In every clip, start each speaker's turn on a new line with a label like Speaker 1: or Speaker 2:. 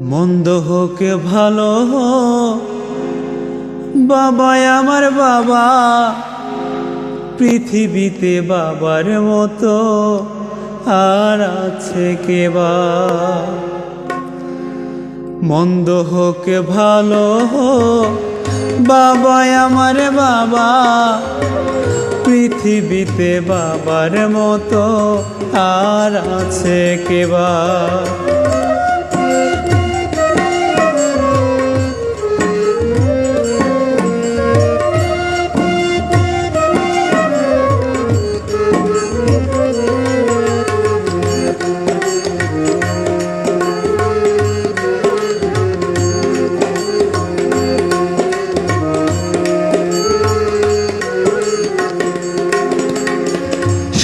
Speaker 1: মন্দ হোক, ভালো বাবা আমার বাবা, পৃথিবীতে বাবার মতো আর আছে কেবা মন্দ হোক, ভালো বাবা আমার বাবা, পৃথিবীতে বাবার মতো আর আছে কেবা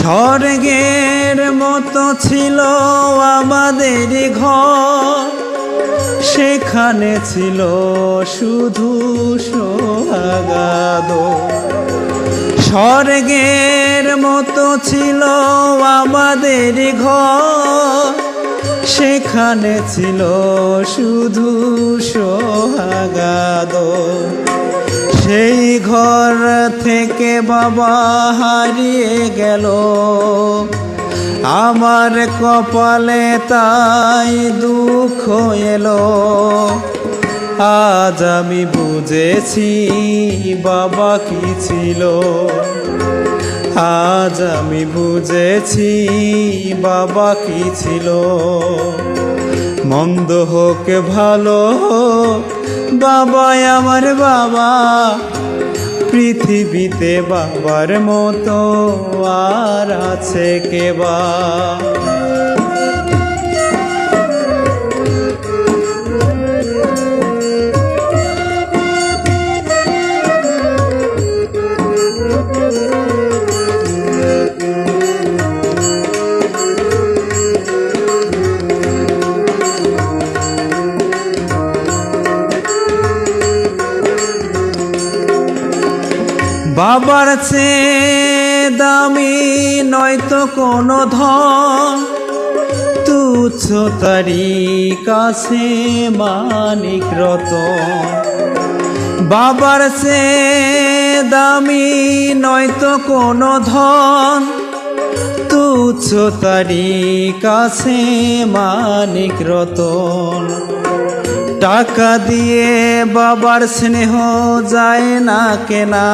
Speaker 1: স্বর্গের মতো ছিল আমাদের ঘর। সেখানে ছিল শুধু সোহাগাদ। স্বর্গের মতো ছিল আমাদের ঘর। সেখানে ছিল শুধু সোহাগাদ। সেই ঘর থেকে বাবা হারিয়ে গেল। আমার কপালে তাই দুঃখ এলো। আজ আমি বুঝেছি বাবা কি ছিল। আজ আমি বুঝেছি বাবা কি ছিল। মন্দ হোক ভালো বাবা আমার বাবা। পৃথিবীতে বাবার মতো আর আছে কেবা বাবার চে দামি নয়তো কোনো ধন। তুচ্ছ তারি কাছে মানিক রতন। বাবার চে দামি নয়তো কোনো ধন। তুচ্ছ তারি কাছে মানিক রতন। টাকা দিয়ে বাবার স্নেহ যায় না কেনা।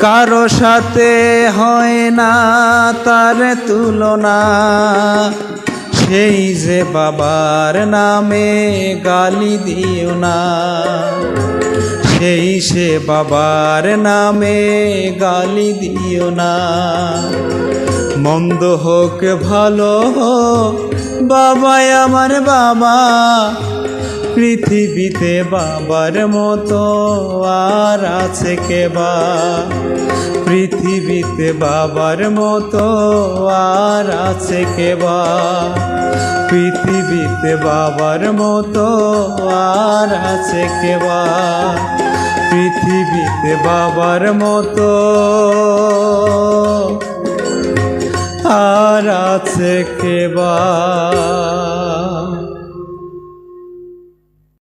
Speaker 1: কারও সাথে হয় না তার তুলনা। সেই যে বাবার নামে গালি দিও না। সেই সে বাবার নামে গালি দিও না। মন্দ হোক, ভালো হোক বাবা আমার বাবা। পৃথিবীতে বাবার মতো আর আছে কেবা পৃথিবীতে বাবার মতো আর আছে কে কেবা পৃথিবীতে বাবার মতো আর আছে কেবা পৃথিবীতে বাবার মতো আর আছে কেবা